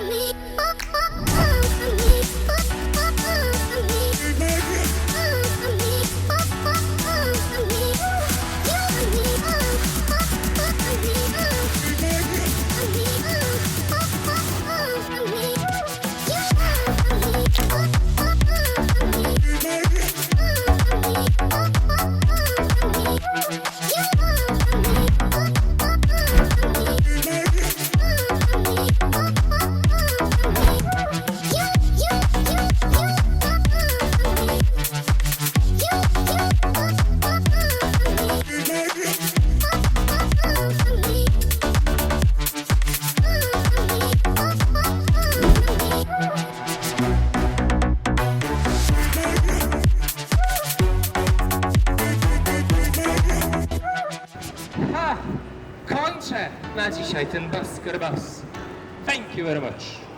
me. kończę na dzisiaj ten Basker Bus. Thank you very much.